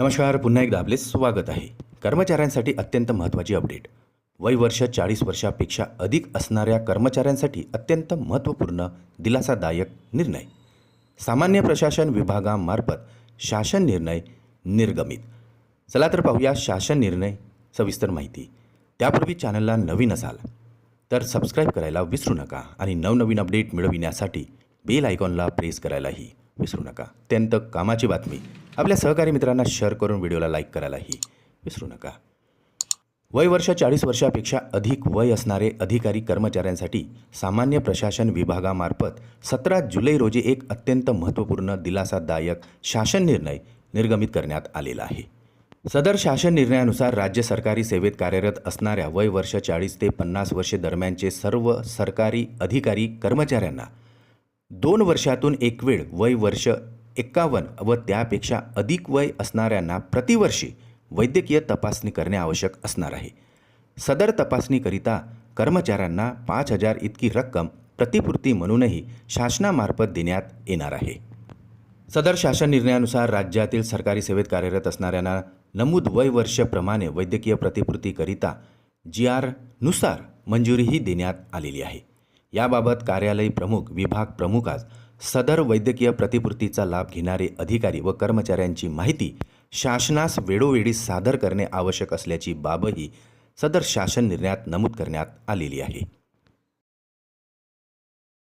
नमस्कार पुन्हा एकदा आपले स्वागत आहे. कर्मचाऱ्यांसाठी अत्यंत महत्त्वाची अपडेट. वय वर्ष चाळीस वर्षापेक्षा अधिक असणाऱ्या कर्मचाऱ्यांसाठी अत्यंत महत्त्वपूर्ण दिलासादायक निर्णय. सामान्य प्रशासन विभागामार्फत शासन निर्णय निर्गमित. चला तर पाहूया शासन निर्णय सविस्तर माहिती. त्यापूर्वी चॅनलला नवीन असाल तर सबस्क्राईब करायला विसरू नका आणि नवनवीन अपडेट मिळविण्यासाठी बेल आयकॉनला प्रेस करायलाही विसरू नका. अत्यंत कामाची बातमी. आपल्या सहकारी मित्रांना शेअर करून व्हिडिओला लाईक करायलाही विसरू नका. वय वर्ष चाळीस वर्षापेक्षा अधिक वय असणारे अधिकारी कर्मचाऱ्यांसाठी सामान्य प्रशासन विभागामार्फत सतरा जुलै रोजी एक अत्यंत महत्त्वपूर्ण दिलासादायक शासन निर्णय निर्गमित करण्यात आलेला आहे. सदर शासन निर्णयानुसार राज्य सरकारी सेवेत कार्यरत असणाऱ्या वय वर्ष चाळीस ते पन्नास वर्षे दरम्यानचे सर्व सरकारी अधिकारी कर्मचाऱ्यांना दोन वर्षातून एक वेळ वय वर्ष एक्कावन्न व त्यापेक्षा अधिक वय असणाऱ्यांना प्रतिवर्षी वैद्यकीय तपासणी करणे आवश्यक असणार आहे. सदर तपासणीकरिता कर्मचाऱ्यांना पाच हजार इतकी रक्कम प्रतिपूर्ती म्हणूनही शासनामार्फत देण्यात येणार आहे. सदर शासन निर्णयानुसार राज्यातील सरकारी सेवेत कार्यरत असणाऱ्यांना नमूद वय वर्षप्रमाणे वैद्यकीय प्रतिपूर्तीकरिता जी आरनुसार मंजुरीही देण्यात आलेली आहे. याबाबत कार्यालय प्रमुख विभाग प्रमुखास सदर वैद्यकीय प्रतिपूर्तीचा लाभ घेणारे अधिकारी व कर्मचाऱ्यांची माहिती शासनास वेळोवेळी सादर करणे आवश्यक असल्याची बाबही सदर शासन निर्णयात नमूद करण्यात आलेली आहे.